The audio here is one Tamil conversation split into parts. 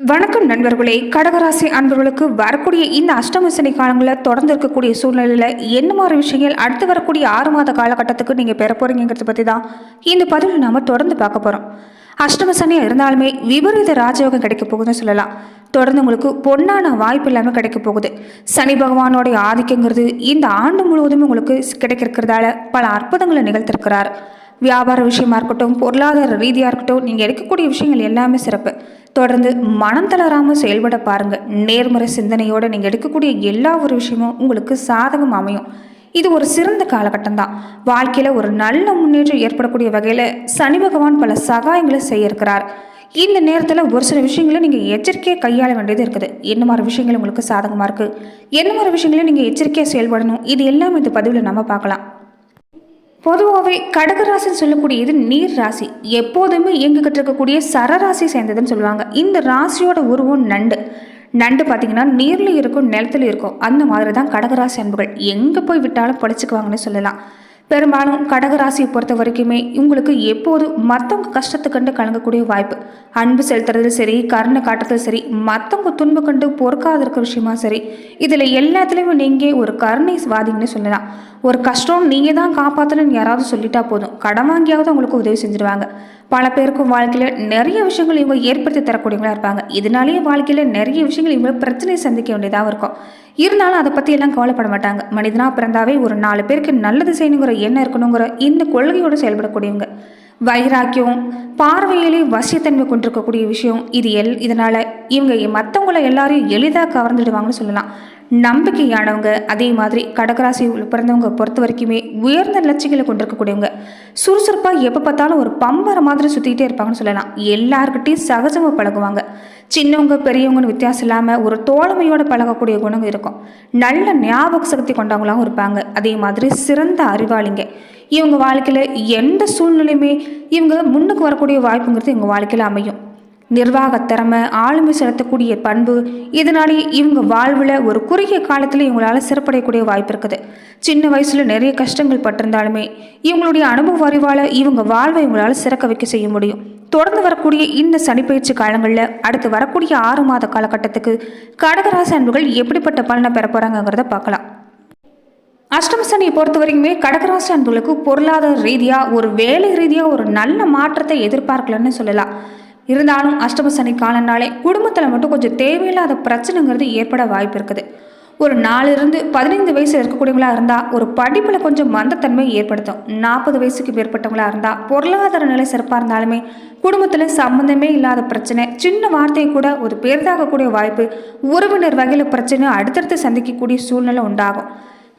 வணக்கம் நண்பர்களே. கடகராசி அன்பர்களுக்கு வரக்கூடிய இந்த அஷ்டம சனி காலங்களில் தொடர்ந்து இருக்கக்கூடிய சூழ்நிலையில் என்ன மாதிரி விஷயங்கள் அடுத்து வரக்கூடிய ஆறு மாத காலகட்டத்துக்கு நீங்கள் பெற போகிறீங்கிறத பற்றி தான் இந்த பதிவில் நாம் தொடர்ந்து பார்க்க போகிறோம் அஷ்டம சனியாக இருந்தாலுமே விபரீத ராஜயோகம் கிடைக்க போகுதுன்னு சொல்லலாம். தொடர்ந்து உங்களுக்கு பொன்னான வாய்ப்பு இல்லாமல் கிடைக்க போகுது. சனி பகவானோடைய ஆதிக்கங்கிறது இந்த ஆண்டு முழுவதும் உங்களுக்கு கிடைக்கிறதால பல அற்புதங்களை நிகழ்த்திருக்கிறார். வியாபார விஷயமா இருக்கட்டும் பொருளாதார ரீதியாக இருக்கட்டும் நீங்கள் எடுக்கக்கூடிய விஷயங்கள் எல்லாமே சிறப்பு. தொடர்ந்து மனம் தளராமல் செயல்பட பாருங்கள் நேர்முறை சிந்தனையோடு நீங்கள் எடுக்கக்கூடிய எல்லா ஒரு விஷயமும் உங்களுக்கு சாதகம் அமையும். இது ஒரு சிறந்த காலகட்டம் தான். வாழ்க்கையில் ஒரு நல்ல முன்னேற்றம் ஏற்படக்கூடிய வகையில் சனி பகவான் பல சகாயங்களை செய்ய இருக்கிறார் இந்த நேரத்தில் ஒரு சில விஷயங்களை நீங்கள் எச்சரிக்கையாக கையாள வேண்டியது இருக்குது. என்ன மாதிரி விஷயங்கள் உங்களுக்கு சாதகமாக இருக்குது என்ன மாதிரி விஷயங்களை நீங்கள் எச்சரிக்கையாக செயல்படணும்? இது எல்லாமே இந்த பதிவில் நம்ம பார்க்கலாம். பொதுவாகவே கடகராசின்னு சொல்லக்கூடியது நீர் ராசி. எப்போதுமே இயங்கிக்கிட்டு இருக்கக்கூடிய சரராசி சேர்ந்ததுன்னு சொல்லுவாங்க. இந்த ராசியோட உருவம் நண்டு. நண்டு பார்த்தீங்கன்னா நீர்லையும் இருக்கும் நிலத்துலையும் இருக்கும். அந்த மாதிரி தான் கடகராசி அன்புகள். எங்கே போய் விட்டாலும் படிச்சுக்குவாங்கன்னு சொல்லலாம். பெரும்பாலும் கடகராசியை பொறுத்த வரைக்குமே உங்களுக்கு எப்போதும் மற்றவங்க கஷ்டத்தை கண்டு கலங்கக்கூடிய வாய்ப்பு. அன்பு செலுத்துறது சரி கருணை காட்டுறது சரி மற்றவங்க துன்பு கண்டு பொறுக்காத இருக்க விஷயமா சரி இதில் எல்லாத்துலேயுமே நீங்கள் ஒரு கருணை வாதிங்கன்னு சொல்லலாம். ஒரு கஷ்டம் நீங்கள் தான் காப்பாற்றணும்னு யாராவது சொல்லிட்டா போதும். கடன் வாங்கியாவது உங்களுக்கு உதவி செஞ்சுருவாங்க. பல பேருக்கும் வாழ்க்கையில் நிறைய விஷயங்கள் இவங்க ஏற்படுத்தி தரக்கூடியவங்களா இருப்பாங்க. இதனாலேயே வாழ்க்கையில் நிறைய விஷயங்கள் இவங்க பிரச்சனையை சந்திக்க வேண்டியதாக இருக்கும். இருந்தாலும் அதை பற்றி எல்லாம் கவலைப்பட மாட்டாங்க. மனிதனாக பிறந்தாவே ஒரு நாலு பேருக்கு நல்லது செய்யணுங்கிற எண்ணம் இருக்கணுங்கிற இந்த கொள்கையோடு செயல்படக்கூடியவங்க. வைராக்கியம் பார்வையிலே வசியத்தன்மை கொண்டிருக்கக்கூடிய விஷயம் இது எல். இதனால் இவங்க மற்றவங்கள எல்லாரையும் எளிதாக கவர்ந்துடுவாங்கன்னு சொல்லலாம். நம்பிக்கையானவங்க அதே மாதிரி கடகராசி பிறந்தவங்க பொறுத்த வரைக்குமே உயர்ந்த லட்சியங்களை கொண்டிருக்கக்கூடியவங்க. சுறுசுறுப்பாக எப்போ பார்த்தாலும் ஒரு பம்பரை மாதிரி சுற்றிக்கிட்டே இருப்பாங்கன்னு சொல்லலாம். எல்லாருக்கிட்டையும் சகஜமாக பழகுவாங்க. சின்னவங்க பெரியவங்கன்னு வித்தியாசம் இல்லாமல் ஒரு தோழமையோடு பழகக்கூடிய குணங்கள் இருக்கும். நல்ல ஞாபக சக்தி கொண்டவங்களாகவும் இருப்பாங்க. அதே மாதிரி சிறந்த அறிவாளிங்க. இவங்க வாழ்க்கையில் எந்த சூழ்நிலையுமே இவங்க முன்னுக்கு வரக்கூடிய வாய்ப்புங்கிறது இவங்க வாழ்க்கையில் அமையும். நிர்வாக திறமை ஆளுமை செலுத்தக்கூடிய பண்பு இதனாலே இவங்க வாழ்வில் ஒரு குறுகிய காலத்தில் இவங்களால சிறப்படையக்கூடிய வாய்ப்பு இருக்குது. சின்ன வயசில் நிறைய கஷ்டங்கள் பட்டிருந்தாலுமே இவங்களுடைய அனுபவ அறிவால் இவங்க வாழ்வை இவங்களால் சிறக்க வைக்க செய்ய முடியும். தொடர்ந்து வரக்கூடிய இந்த சனிப்பயிற்சி காலங்களில் அடுத்து வரக்கூடிய ஆறு மாத காலகட்டத்துக்கு கடகராசி அன்புகள் எப்படிப்பட்ட பலனை பெற போகிறாங்கிறத பார்க்கலாம். அஷ்டம சனியை பொறுத்த வரைக்குமே கடகராசி அன்புகளுக்கு பொருளாதார ரீதியாக ஒரு வேலை ரீதியாக ஒரு நல்ல மாற்றத்தை எதிர்பார்க்கலன்னு சொல்லலாம். இருந்தாலும் அஷ்டம சனி காலனாலே குடும்பத்தில் மட்டும் கொஞ்சம் தேவையில்லாத பிரச்சனைங்கிறது ஏற்பட வாய்ப்பு இருக்குது. ஒரு நாலிருந்து பதினைந்து வயசு இருக்கக்கூடியவங்களாக இருந்தால் ஒரு படிப்பில் கொஞ்சம் மந்தத்தன்மை ஏற்படுத்தும். நாற்பது வயசுக்கு மேற்பட்டவங்களாக இருந்தால் பொருளாதார நிலை சிறப்பாக இருந்தாலுமே குடும்பத்தில் சம்மந்தமே இல்லாத பிரச்சனை சின்ன வார்த்தையை கூட ஒரு பெரிதாகக்கூடிய வாய்ப்பு உறவினர் வகையில் பிரச்சனை அடுத்தடுத்து சந்திக்கக்கூடிய சூழ்நிலை உண்டாகும்.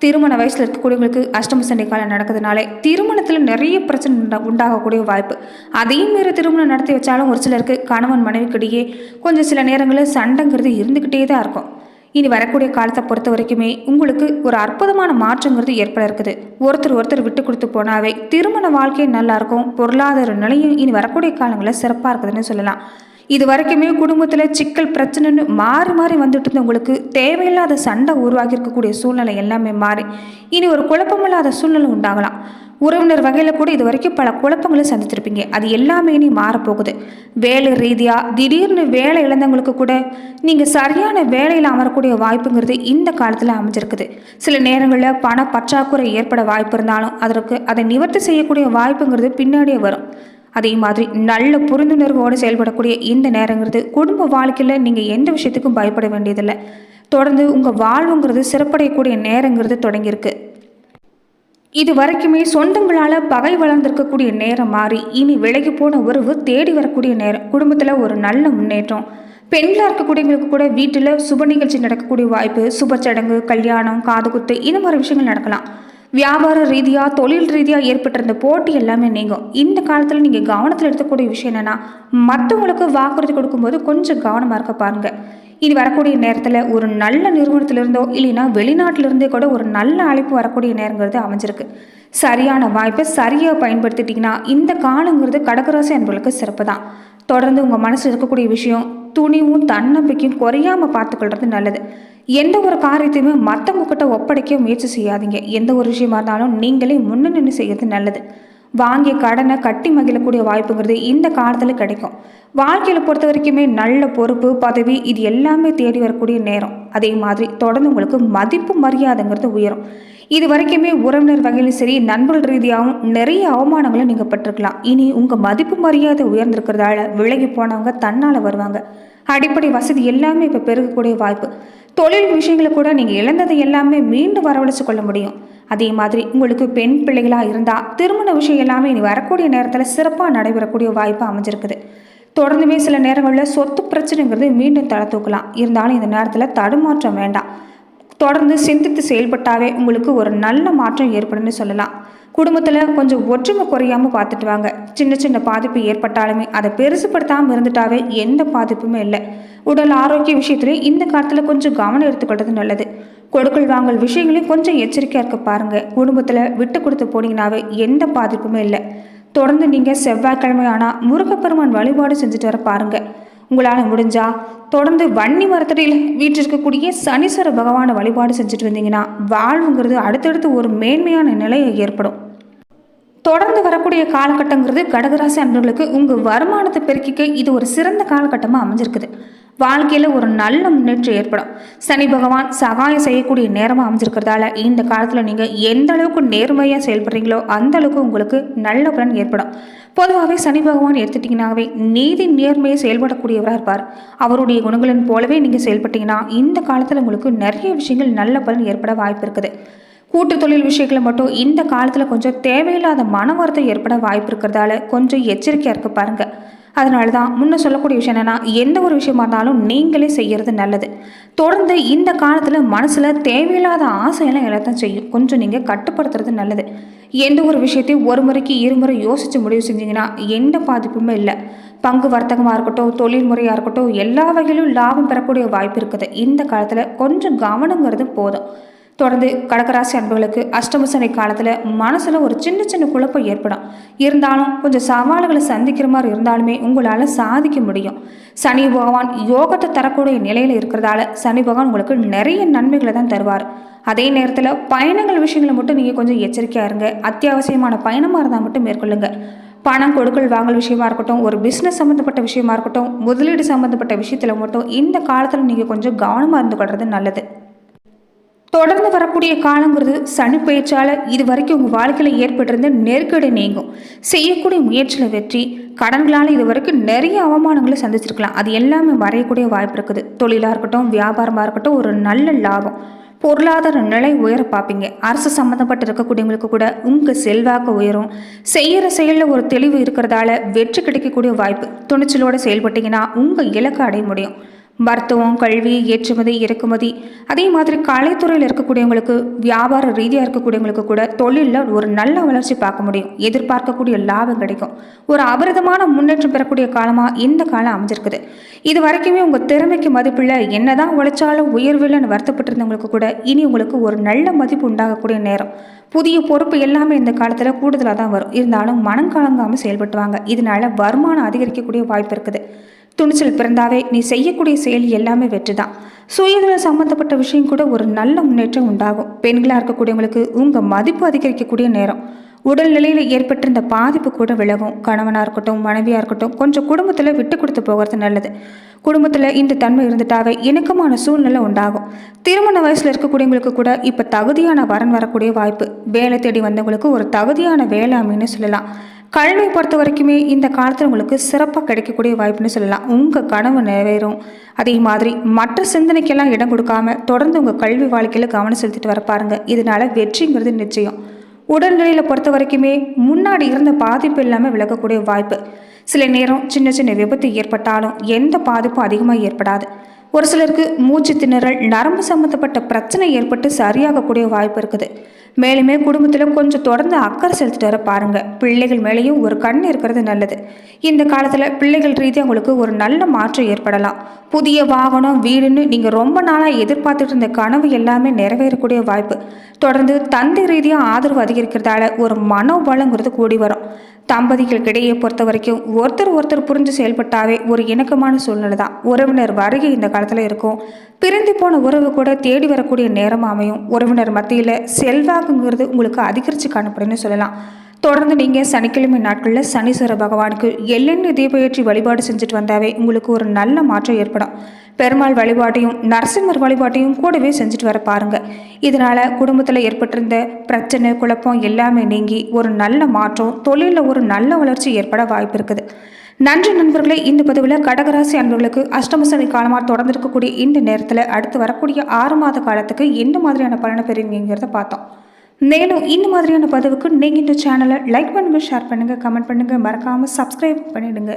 திருமண வயசில் இருக்கக்கூடியவங்களுக்கு அஷ்டம சண்டை காலம் நடக்கிறதுனாலே திருமணத்தில் நிறைய பிரச்சனை உண்டாகக்கூடிய வாய்ப்பு. அதையும் மீறி திருமணம் நடத்தி வச்சாலும் ஒரு சிலருக்கு கணவன் மனைவிக்கிடையே கொஞ்சம் சில நேரங்களில் சண்டைங்கிறது இருந்துக்கிட்டே தான் இருக்கும். இனி வரக்கூடிய காலத்தை பொறுத்த வரைக்குமே உங்களுக்கு ஒரு அற்புதமான மாற்றங்கிறது ஏற்பட இருக்குது. ஒருத்தர் ஒருத்தர் விட்டு கொடுத்து போனாவே திருமண வாழ்க்கை நல்லாயிருக்கும் பொருளாதார நிலையும் இனி வரக்கூடிய காலங்களில் சிறப்பாக இருக்குதுன்னு சொல்லலாம். இது வரைக்குமே குடும்பத்தில் சிக்கல் பிரச்சனைன்னு மாறி மாறி வந்துட்டு இருந்தவங்களுக்கு தேவையில்லாத சண்டை உருவாகி இருக்கக்கூடிய சூழ்நிலை எல்லாமே மாறி. இனி ஒரு குழப்பமில்லாத சூழ்நிலை உண்டாகலாம். உறவினர் வகையில் கூட இது வரைக்கும் பல குழப்பங்களை சந்திச்சிருப்பீங்க அது எல்லாமே இனி மாறப்போகுது. வேலை ரீதியாக திடீர்னு வேலை இழந்தவங்களுக்கு கூட நீங்கள் சரியான வேலையில் அமரக்கூடிய வாய்ப்புங்கிறது இந்த காலத்தில் அமைஞ்சிருக்குது. சில நேரங்களில் பண பற்றாக்குறை ஏற்பட வாய்ப்பு இருந்தாலும் அதற்கு அதை நிவர்த்தி செய்யக்கூடிய வாய்ப்புங்கிறது பின்னாடியே வரும். அதே மாதிரி நல்ல புரிந்துணர்வோடு செயல்படக்கூடிய இந்த நேரங்கிறது குடும்ப வாழ்க்கையில் நீங்கள் எந்த விஷயத்துக்கும் பயப்பட வேண்டியதில்லை. தொடர்ந்து உங்கள் வாழ்வுங்கிறது சிறப்படையக்கூடிய நேரங்கிறது தொடங்கியிருக்கு. இது வரைக்குமே சொந்தங்களால் பகை வளர்ந்திருக்கக்கூடிய நேரம் மாறி இனி விலகி போன உறவு தேடி வரக்கூடிய நேரம். குடும்பத்தில் ஒரு நல்ல முன்னேற்றம். பெண்களாக இருக்கக்கூடியவங்களுக்கு கூட வீட்டில் சுப நிகழ்ச்சி நடக்கக்கூடிய வாய்ப்பு சுப சடங்கு கல்யாணம் காதுகுத்து இந்த மாதிரி விஷயங்கள் நடக்கலாம். வியாபார ரீதியாக தொழில் ரீதியாக ஏற்பட்டிருந்த போட்டி எல்லாமே நீங்கும். இந்த காலத்தில் நீங்கள் கவனத்தில் எடுக்கக்கூடிய விஷயம் என்னென்னா மற்றவங்களுக்கு வாக்குறுதி கொடுக்கும்போது கொஞ்சம் கவனமாக இருக்க பாருங்கள் இது வரக்கூடிய நேரத்தில் ஒரு நல்ல நிறுவனத்திலிருந்தோ இல்லைன்னா வெளிநாட்டிலிருந்தே கூட ஒரு நல்ல அழைப்பு வரக்கூடிய நேரங்கிறது அமைஞ்சிருக்கு. சரியான வாய்ப்பை சரியாக பயன்படுத்திட்டிங்கன்னா இந்த காலங்கிறது கடகராசி என்பவர்களுக்கு சிறப்பு தான். தொடர்ந்து உங்கள் மனசில் இருக்கக்கூடிய விஷயம் துணிவும் தன்னம்பிக்கையும் குறையாமல் பார்த்துக்கொள்வது நல்லது. எந்த ஒரு காரியத்தையுமே மற்றவங்க கிட்ட ஒப்படைக்க முயற்சி செய்யாதீங்க. எந்த ஒரு விஷயமா இருந்தாலும் நீங்களே முன்ன நின்று செய்யறது நல்லது. வாங்கிய கடனை கட்டி மகிழக்கூடிய வாய்ப்புங்கிறது இந்த காலத்தில் கிடைக்கும். வாழ்க்கையில் பொறுத்த வரைக்குமே நல்ல பொறுப்பு பதவி இது எல்லாமே தேடி வரக்கூடிய நேரம். அதே மாதிரி தொடர்ந்து உங்களுக்கு மதிப்பு மரியாதைங்கிறது உயரும். இது வரைக்குமே உறவினர் வகையிலும் சரி நண்பர்கள் ரீதியாகவும் நிறைய அவமானங்களை நீங்கள் பெற்றிருக்கலாம். இனி உங்கள் மதிப்பு மரியாதை உயர்ந்திருக்கிறதால விலகி போனவங்க தன்னால் வருவாங்க. அடிப்படை வசதி எல்லாமே இப்போ பெருகக்கூடிய வாய்ப்பு. தொழில் விஷயங்களை கூட நீங்கள் இழந்ததை எல்லாமே மீண்டும் வரவழைச்சு கொள்ள முடியும். அதே மாதிரி உங்களுக்கு பெண் பிள்ளைகளாக இருந்தால் திருமண விஷயம் எல்லாமே இனி வரக்கூடிய நேரத்தில் சிறப்பாக நடைபெறக்கூடிய வாய்ப்பு அமைஞ்சிருக்குது. தொடர்ந்துமே சில நேரங்களில் சொத்து பிரச்சனைங்கிறது மீண்டும் தலை தூக்கலாம். இருந்தாலும் இந்த நேரத்தில் தடுமாற்றம் வேண்டாம். தொடர்ந்து சிந்தித்து செயல்பட்டாவே உங்களுக்கு ஒரு நல்ல மாற்றம் ஏற்படும்னு சொல்லலாம். குடும்பத்தில் கொஞ்சம் ஒற்றுமை குறையாமல் பார்த்துட்டு வாங்க. சின்ன சின்ன பாதிப்பு ஏற்பட்டாலுமே அதை பெருசுப்படுத்தாமல் இருந்துட்டாவே எந்த பாதிப்புமே இல்லை. உடல் ஆரோக்கிய விஷயத்துலேயும் இந்த காலத்தில் கொஞ்சம் கவனம் எடுத்துக்கொள்வது நல்லது. கொடுக்கல் வாங்கல் விஷயங்களையும் கொஞ்சம் எச்சரிக்கையாக இருக்க பாருங்கள் குடும்பத்தில் விட்டு கொடுத்து போனீங்கன்னாவே எந்த பாதிப்புமே இல்லை. தொடர்ந்து நீங்கள் செவ்வாய்க்கிழமை ஆனால் முருகப்பெருமான் வழிபாடு செஞ்சுட்டு வர பாருங்கள் உங்களால் முடிஞ்சால் தொடர்ந்து வன்னி மரத்தடியில் இருக்கக்கூடிய சனீஸ்வர பகவானை வழிபாடு செஞ்சுட்டு வந்தீங்கன்னா வாழ்வுங்கிறது அடுத்தடுத்து ஒரு மேன்மையான நிலையை ஏற்படும். தொடர்ந்து வரக்கூடிய காலகட்டங்கிறது கடகராசி அன்பர்களுக்கு உங்கள் வருமானத்தை பெருக்கிக்க இது ஒரு சிறந்த காலகட்டமாக அமைஞ்சிருக்குது. வாழ்க்கையில் ஒரு நல்ல முன்னேற்றம் ஏற்படும். சனி பகவான் சகாயம் செய்யக்கூடிய நேரமாக அமைஞ்சிருக்கிறதால இந்த காலத்தில் நீங்கள் எந்த அளவுக்கு நேர்மையாக செயல்படுறீங்களோ அந்த அளவுக்கு உங்களுக்கு நல்ல பலன் ஏற்படும். பொதுவாகவே சனி பகவான் எடுத்துட்டிங்கனாவே நீதி நேர்மையை செயல்படக்கூடியவராக இருப்பார். அவருடைய குணங்களின் போலவே நீங்கள் செயல்பட்டீங்கன்னா இந்த காலத்தில் உங்களுக்கு நிறைய விஷயங்கள் நல்ல பலன் ஏற்பட வாய்ப்பு இருக்குது. கூட்டு தொழில் விஷயங்களை மட்டும் இந்த காலத்தில் கொஞ்சம் தேவையில்லாத மன வருத்தம் ஏற்பட வாய்ப்பு இருக்கிறதால கொஞ்சம் எச்சரிக்கையாக இருக்க பாருங்க. அதனால தான் முன்ன சொல்லக்கூடிய விஷயம் என்னென்னா எந்த ஒரு விஷயமா இருந்தாலும் நீங்களே செய்கிறது நல்லது. தொடர்ந்து இந்த காலத்தில் மனசில் தேவையில்லாத ஆசையெல்லாம் எல்லாத்தையும் செய்யும். கொஞ்சம் நீங்கள் கட்டுப்படுத்துறது நல்லது. எந்த ஒரு விஷயத்தையும் ஒரு முறைக்கு இருமுறை யோசித்து முடிவு செஞ்சீங்கன்னா எந்த பாதிப்புமே இல்லை. பங்கு வர்த்தகமாக இருக்கட்டும் தொழில் முறையாக இருக்கட்டும் எல்லா வகையிலும் லாபம் பெறக்கூடிய வாய்ப்பு இருக்குது. இந்த காலத்தில் கொஞ்சம் கவனங்கிறது போதும். தொடர்ந்து கடகராசி அன்புகளுக்கு அஷ்டமசனை காலத்தில் மனசில் ஒரு சின்ன சின்ன குழப்பம் ஏற்படும். இருந்தாலும் கொஞ்சம் சவால்களை சந்திக்கிற மாதிரி இருந்தாலுமே உங்களால் சாதிக்க முடியும். சனி பகவான் யோகத்தை தரக்கூடிய நிலையில் இருக்கிறதால சனி பகவான் உங்களுக்கு நிறைய நன்மைகளை தான் தருவார். அதே நேரத்தில் பயணங்கள் விஷயங்களை மட்டும் நீங்கள் கொஞ்சம் எச்சரிக்கையாக இருங்க. அத்தியாவசியமான பயணமாக இருந்தால் மட்டும் மேற்கொள்ளுங்க. பணம் கொடுக்கல் வாங்கல் விஷயமா இருக்கட்டும் ஒரு பிஸ்னஸ் சம்மந்தப்பட்ட விஷயமா இருக்கட்டும் முதலீடு சம்மந்தப்பட்ட விஷயத்தில் மட்டும் இந்த காலத்தில் நீங்கள் கொஞ்சம் கவனமாக இருந்து கொள்வது நல்லது. தொடர்ந்து வரக்கூடிய காலங்கிறது சனி பயிற்சியால் இது வரைக்கும் உங்கள் வாழ்க்கையில் ஏற்பட்டிருந்த நெருக்கடி நீங்கும். செய்யக்கூடிய முயற்சியில் வெற்றி கடன்களால் இது வரைக்கும் நிறைய அவமானங்களை சந்திச்சிருக்கலாம். அது எல்லாமே வரையக்கூடிய வாய்ப்பு இருக்குது. தொழிலாக இருக்கட்டும் வியாபாரமாக இருக்கட்டும் ஒரு நல்ல லாபம். பொருளாதார நிலை உயர பார்ப்பீங்க. அரசு சம்மந்தப்பட்டு இருக்கக்கூடியவங்களுக்கு கூட உங்கள் செல்வாக்கு உயரும். செய்கிற செயலில் ஒரு தெளிவு இருக்கிறதால வெற்றி கிடைக்கக்கூடிய வாய்ப்பு. துணிச்சலோடு செயல்பட்டீங்கன்னா உங்கள் இலக்கை அடைய முடியும். மருத்துவம் கல்வி ஏற்றுமதி இறக்குமதி அதே மாதிரி கலைத்துறையில் இருக்கக்கூடியவங்களுக்கு வியாபார ரீதியாக இருக்கக்கூடியவங்களுக்கு கூட தொழிலில் ஒரு நல்ல வளர்ச்சி பார்க்க முடியும். எதிர்பார்க்கக்கூடிய லாபம் கிடைக்கும். ஒரு அபரிதமான முன்னேற்றம் பெறக்கூடிய காலமாக இந்த காலம் அமைஞ்சிருக்குது. இது வரைக்குமே உங்கள் திறமைக்கு மதிப்பில் என்னதான் உழைச்சாலும் உயர்வில்லைன்னு வருத்தப்பட்டிருந்தவங்களுக்கு கூட இனி உங்களுக்கு ஒரு நல்ல மதிப்பு உண்டாகக்கூடிய நேரம். புதிய பொறுப்பு எல்லாமே இந்த காலத்தில் கூடுதலாக தான் வரும். இருந்தாலும் மனம் கலங்காமல் செயல்பட்டுவாங்க இதனால வருமானம் அதிகரிக்கக்கூடிய வாய்ப்பு இருக்குது. துணிச்சல் பிறந்தாவே நீ செய்யக்கூடிய செயல் எல்லாமே வெற்றி தான் சுயதொழில் சம்மந்தப்பட்ட விஷயம் கூட ஒரு நல்ல முன்னேற்றம் உண்டாகும். பெண்களாக இருக்கக்கூடியவங்களுக்கு உங்கள் மதிப்பு அதிகரிக்கக்கூடிய நேரம். உடல்நிலையில் ஏற்பட்டிருந்த பாதிப்பு கூட விலகும். கணவனாக இருக்கட்டும் மனைவியாக இருக்கட்டும் கொஞ்சம் குடும்பத்தில் விட்டு கொடுத்து போகிறது நல்லது. குடும்பத்தில் இந்த தன்மை இருந்துட்டாவே இணக்கமான சூழ்நிலை உண்டாகும். திருமண வயசில் இருக்கக்கூடியவங்களுக்கு கூட இப்போ தகுதியான வரன் வரக்கூடிய வாய்ப்பு. வேலை தேடி வந்தவங்களுக்கு ஒரு தகுதியான வேலை அமைன்னு சொல்லலாம். கல்வி பொறுத்த வரைக்குமே இந்த காலத்தில் உங்களுக்கு சிறப்பாக கிடைக்கக்கூடிய வாய்ப்புன்னு சொல்லலாம். உங்கள் கனவு நிறைவேறும். அதே மாதிரி மற்ற சிந்தனைக்கெல்லாம் இடம் கொடுக்காம தொடர்ந்து உங்கள் கல்வி வாழ்க்கையில் கவனம் செலுத்திட்டு வர பாருங்கள் இதனால வெற்றிங்கிறது நிச்சயம். உடல்நிலையில் பொறுத்த வரைக்குமே முன்னாடி இருந்த பாதிப்பு இல்லாமல் விலகக்கூடிய வாய்ப்பு. சில நேரம் சின்ன சின்ன விபத்து ஏற்பட்டாலும் எந்த பாதிப்பும் அதிகமாக ஏற்படாது. ஒரு சிலருக்கு மூச்சு திணறல் நரம்பு சம்மந்தப்பட்ட பிரச்சனை ஏற்பட்டு சரியாகக்கூடிய வாய்ப்பு இருக்குது. மேலுமே குடும்பத்தில் கொஞ்சம் தொடர்ந்து அக்கறை செலுத்திட்டு வர பாருங்க. பிள்ளைகள் மேலேயும் ஒரு கண் இருக்கிறது நல்லது. இந்த காலத்தில் பிள்ளைகள் ரீதியாக உங்களுக்கு ஒரு நல்ல மாற்றம் ஏற்படலாம். புதிய வாகனம் வீடுன்னு நீங்கள் ரொம்ப நாளாக எதிர்பார்த்துட்டு இருந்த கனவு எல்லாமே நிறைவேறக்கூடிய வாய்ப்பு. தொடர்ந்து தந்தை ரீதியாக ஆதரவு அதிகரிக்கிறதால ஒரு மனோபலங்கிறது கூடி வரும். தம்பதிகளுக்கிடையே பொறுத்த வரைக்கும் ஒருத்தர் ஒருத்தர் புரிஞ்சு செயல்பட்டாவே ஒரு இணக்கமான சூழ்நிலை தான் உறவினர் வருகை இந்த காலத்தில் இருக்கும். பிரிந்து போன உறவு கூட தேடி வரக்கூடிய நேரம் அமையும். உறவினர் மத்தியில் செல்வாக்குங்கிறது உங்களுக்கு அதிகரித்து காணப்படும்னு சொல்லலாம். தொடர்ந்து நீங்கள் சனிக்கிழமை நாட்களில் சனீஸ்வர பகவானுக்கு எள்ளெண்ணெய் ஏற்றி வழிபாடு செஞ்சுட்டு வந்தாவே உங்களுக்கு ஒரு நல்ல மாற்றம் ஏற்படும். பெருமாள் வழிபாட்டையும் நரசிம்மர் வழிபாட்டையும் கூடவே செஞ்சுட்டு வர பாருங்க. இதனால் குடும்பத்தில் ஏற்பட்டிருந்த பிரச்சனை குழப்பம் எல்லாமே நீங்கி ஒரு நல்ல மாற்றம் தொழிலில் ஒரு நல்ல வளர்ச்சி ஏற்பட வாய்ப்பு இருக்குது. நன்றி நண்பர்களே இந்த பதிவில் கடகராசி அன்பர்களுக்கு அஷ்டமசனி காலமாக தொடர்ந்து இருக்கக்கூடிய இந்த நேரத்தில் அடுத்து வரக்கூடிய ஆறு மாத காலத்துக்கு எந்த மாதிரியான பலனை பெறுவீங்கிறத பார்த்தோம். மேலும் இந்த மாதிரியான பதிவுக்கு நீங்கள் இந்த சேனலை லைக் பண்ணுங்கள் ஷேர் பண்ணுங்கள் கமெண்ட் பண்ணுங்கள் மறக்காமல் சப்ஸ்கிரைப் பண்ணிவிடுங்க